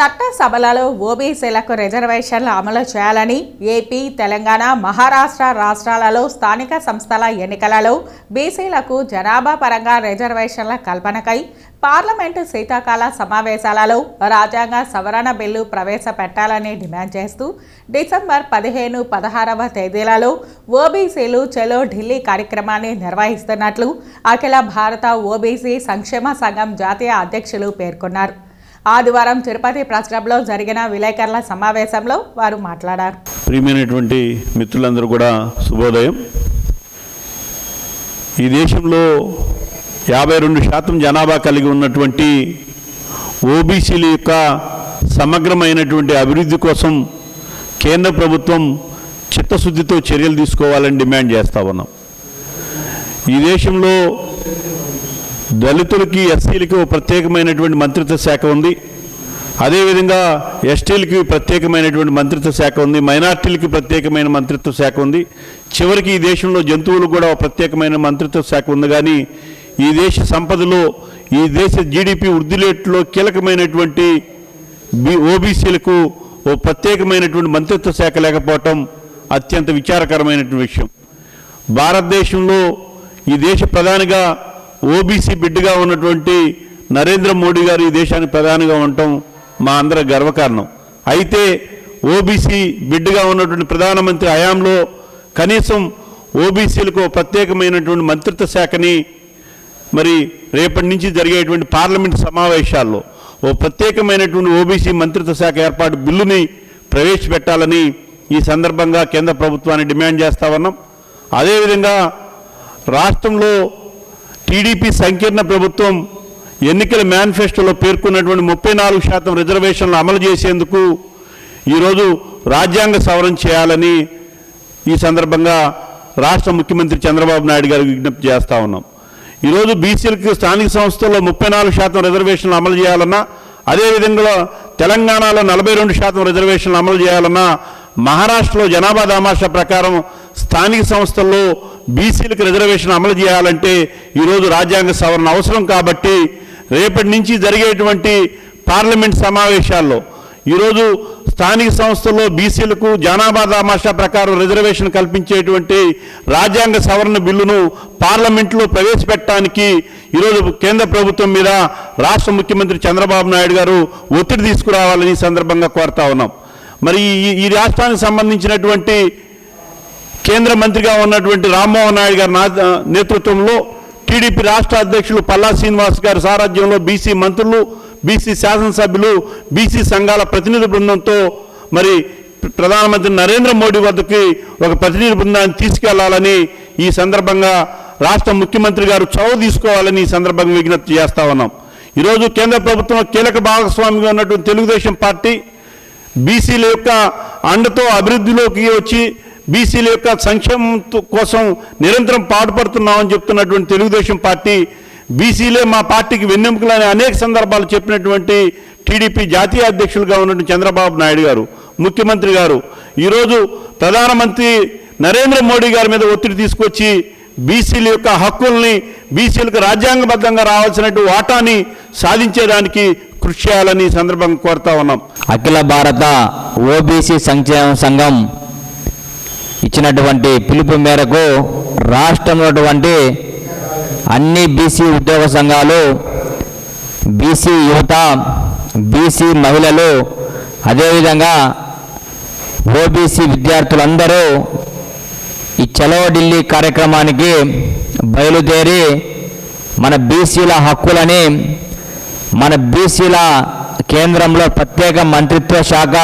చట్టసభలలో ఓబీసీలకు రిజర్వేషన్లు అమలు చేయాలని ఏపీ తెలంగాణ మహారాష్ట్ర రాష్ట్రాలలో స్థానిక సంస్థల ఎన్నికలలో బీసీలకు జనాభా పరంగా రిజర్వేషన్ల కల్పనకై పార్లమెంటు శీతాకాల సమావేశాలలో రాజ్యాంగ సవరణ బిల్లు ప్రవేశపెట్టాలని డిమాండ్ చేస్తూ డిసెంబర్ పదిహేను పదహారవ తేదీలలో ఓబీసీలు చలో ఢిల్లీ కార్యక్రమాన్ని నిర్వహిస్తున్నట్లు అఖిల భారత ఓబీసీ సంక్షేమ సంఘం జాతీయ అధ్యక్షులు పేర్కొన్నారు. ఆదివారం తిరుపతి ప్రెస్ క్లబ్లో జరిగిన విలేకరుల సమావేశంలో వారు మాట్లాడారు. ప్రియమైనటువంటి మిత్రులందరూ కూడా శుభోదయం. ఈ దేశంలో యాభై రెండు శాతం జనాభా కలిగి ఉన్నటువంటి ఓబీసీల యొక్క సమగ్రమైనటువంటి అభివృద్ధి కోసం కేంద్ర ప్రభుత్వం చిత్తశుద్ధితో చర్యలు తీసుకోవాలని డిమాండ్ చేస్తూ ఉన్నాం. ఈ దేశంలో దళితులకి ఎస్సీలకి ప్రత్యేకమైనటువంటి మంత్రిత్వ శాఖ ఉంది. అదేవిధంగా ఎస్టీలకి ప్రత్యేకమైనటువంటి మంత్రిత్వ శాఖ ఉంది. మైనార్టీలకి ప్రత్యేకమైన మంత్రిత్వ శాఖ ఉంది. చివరికి ఈ దేశంలో జంతువులకు కూడా ప్రత్యేకమైన మంత్రిత్వ శాఖ ఉంది. కానీ ఈ దేశ సంపదలో ఈ దేశ జీడిపి వృద్ధి రేట్లో కీలకమైనటువంటి బి ఓబీసీలకు ఓ ప్రత్యేకమైనటువంటి మంత్రిత్వ శాఖ లేకపోవటం అత్యంత విచారకరమైనటువంటి విషయం. భారతదేశంలో ఈ దేశ ప్రధానిగా ఓబీసీ బిడ్డగా ఉన్నటువంటి నరేంద్ర మోడీ గారు ఈ దేశానికి ప్రధానిగా ఉండటం మా అందరి గర్వకారణం. అయితే ఓబీసీ బిడ్డగా ఉన్నటువంటి ప్రధానమంత్రి హయాంలో కనీసం ఓబీసీలకు ప్రత్యేకమైనటువంటి మంత్రిత్వ శాఖని మరి రేపటి నుంచి జరిగేటువంటి పార్లమెంట్ సమావేశాల్లో ఓ ప్రత్యేకమైనటువంటి ఓబీసీ మంత్రిత్వ శాఖ ఏర్పాటు బిల్లుని ప్రవేశపెట్టాలని ఈ సందర్భంగా కేంద్ర ప్రభుత్వాన్ని డిమాండ్ చేస్తా ఉన్నాం. అదేవిధంగా రాష్ట్రంలో టీడీపీ సంకీర్ణ ప్రభుత్వం ఎన్నికల మేనిఫెస్టోలో పేర్కొన్నటువంటి ముప్పై నాలుగు శాతం రిజర్వేషన్లు అమలు చేసేందుకు ఈరోజు రాజ్యాంగ సవరణ చేయాలని ఈ సందర్భంగా రాష్ట్ర ముఖ్యమంత్రి చంద్రబాబు నాయుడు గారికి విజ్ఞప్తి చేస్తా ఉన్నాం. ఈరోజు బీసీలకు స్థానిక సంస్థల్లో ముప్పై నాలుగు శాతం రిజర్వేషన్లు అమలు చేయాలన్నా అదేవిధంగా తెలంగాణలో నలభై రెండు శాతం రిజర్వేషన్లు అమలు చేయాలన్నా మహారాష్ట్రలో జనాభా దామాషా ప్రకారం స్థానిక సంస్థల్లో బీసీలకు రిజర్వేషన్ అమలు చేయాలంటే ఈరోజు రాజ్యాంగ సవరణ అవసరం కాబట్టి రేపటి నుంచి జరిగేటువంటి పార్లమెంట్ సమావేశాల్లో ఈరోజు స్థానిక సంస్థల్లో బీసీలకు జనాభా దామాషా ప్రకారం రిజర్వేషన్ కల్పించేటువంటి రాజ్యాంగ సవరణ బిల్లును పార్లమెంట్లో ప్రవేశపెట్టడానికి ఈరోజు కేంద్ర ప్రభుత్వం మీద రాష్ట్ర ముఖ్యమంత్రి చంద్రబాబు నాయుడు గారు ఒత్తిడి తీసుకురావాలని సందర్భంగా కోరుతా ఉన్నాం. మరి ఈ ఈ రాష్ట్రానికి సంబంధించినటువంటి కేంద్ర మంత్రిగా ఉన్నటువంటి రామ్మోహన్ నాయుడు గారి నా- నేతృత్వంలో టీడీపీ రాష్ట్ర అధ్యక్షులు పల్లా శ్రీనివాస్ గారి సారథ్యంలో బీసీ మంత్రులు బీసీ శాసనసభ్యులు బీసీ సంఘాల ప్రతినిధి బృందంతో మరి ప్రధానమంత్రి నరేంద్ర మోడీ వద్దకి ఒక ప్రతినిధి బృందాన్ని తీసుకెళ్ళాలని ఈ సందర్భంగా రాష్ట్ర ముఖ్యమంత్రి గారు చొరవ తీసుకోవాలని ఈ సందర్భంగా విజ్ఞప్తి చేస్తా ఉన్నాం. ఈరోజు కేంద్ర ప్రభుత్వం కీలక భాగస్వామిగా ఉన్నటువంటి తెలుగుదేశం పార్టీ బీసీల యొక్క అండతో అభివృద్ధిలోకి వచ్చి బీసీల యొక్క సంక్షేమం కోసం నిరంతరం పాటుపడుతున్నామని చెప్తున్నటువంటి తెలుగుదేశం పార్టీ బీసీలే మా పార్టీకి వెన్నెముకలని అనేక సందర్భాలు చెప్పినటువంటి టీడీపీ జాతీయ అధ్యక్షులుగా ఉన్నటువంటి చంద్రబాబు నాయుడు గారు ముఖ్యమంత్రి గారు. ఈరోజు ప్రధానమంత్రి నరేంద్ర మోడీ గారి మీద ఒత్తిడి తీసుకొచ్చి బీసీల యొక్క హక్కుల్ని బీసీలకు రాజ్యాంగబద్ధంగా రావాల్సినటువంటి వాటాని సాధించేదానికి కృషి చేయాలని సందర్భంగా కోరుతా ఉన్నాం. అఖిల భారత ఓబీసీ సంక్షేమ సంఘం ఇచ్చినటువంటి పిలుపు మేరకు రాష్ట్రంలోటువంటి అన్ని బీసీ ఉద్యోగ సంఘాలు బీసీ యువత బీసీ మహిళలు అదేవిధంగా ఓబీసీ విద్యార్థులందరూ ఈ చలో ఢిల్లీ కార్యక్రమానికి బయలుదేరి మన బీసీల హక్కులని మన బీసీల కేంద్రంలో ప్రత్యేక మంత్రిత్వ శాఖ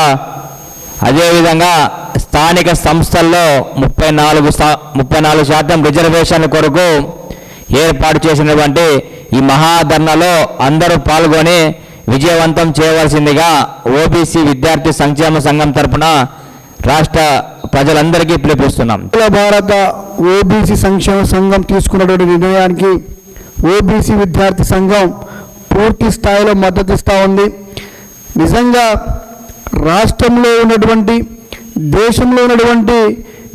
అదేవిధంగా స్థానిక సంస్థల్లో ముప్పై నాలుగు ముప్పై నాలుగు శాతం రిజర్వేషన్ల కొరకు ఏర్పాటు చేసినటువంటి ఈ మహాధర్నలో అందరూ పాల్గొని విజయవంతం చేయవలసిందిగా ఓబీసీ విద్యార్థి సంక్షేమ సంఘం తరపున రాష్ట్ర ప్రజలందరికీ పిలిపిస్తున్నాం అఖిల భారత ఓబీసీ సంక్షేమ సంఘం తీసుకున్నటువంటి నిర్ణయానికి ఓబీసీ విద్యార్థి సంఘం పూర్తి స్థాయిలో మద్దతు ఇస్తూ ఉంది. నిజంగా రాష్ట్రంలో ఉన్నటువంటి దేశంలో ఉన్నటువంటి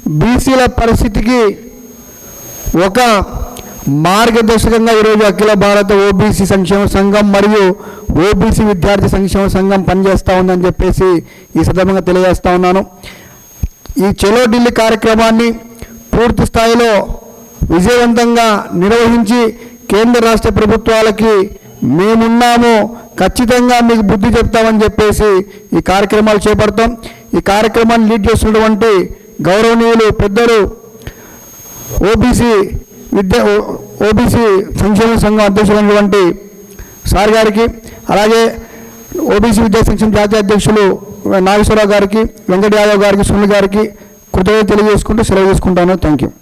బీసీల పరిస్థితికి ఒక మార్గదర్శకంగా ఈరోజు అఖిల భారత ఓబీసీ సంక్షేమ సంఘం మరియు ఓబీసీ విద్యార్థి సంక్షేమ సంఘం పనిచేస్తూ ఉందని చెప్పేసి ఈ సందర్భంగా తెలియజేస్తా ఉన్నాను. ఈ చెలో ఢిల్లీ కార్యక్రమాన్ని పూర్తి స్థాయిలో విజయవంతంగా నిర్వహించి కేంద్ర రాష్ట్ర ప్రభుత్వాలకి మేమున్నాము. ఖచ్చితంగా మీకు బుద్ధి చెప్తామని చెప్పేసి ఈ కార్యక్రమాలు చేపడతాం. ఈ కార్యక్రమాన్ని లీడ్ చేస్తున్నటువంటి గౌరవనీయులు పెద్దలు ఓబీసీ విద్య ఓబీసీ సంక్షేమ సంఘం అధ్యక్షులైనటువంటి సార్ గారికి అలాగే ఓబీసీ విద్యా సంక్షేమ జాతీయ అధ్యక్షులు నాగేశ్వరరావు గారికి వెంకట యాదవ్ గారికి సునీల్ గారికి కృతజ్ఞత తెలియజేసుకుంటూ సెలవు తీసుకుంటాను. Thank you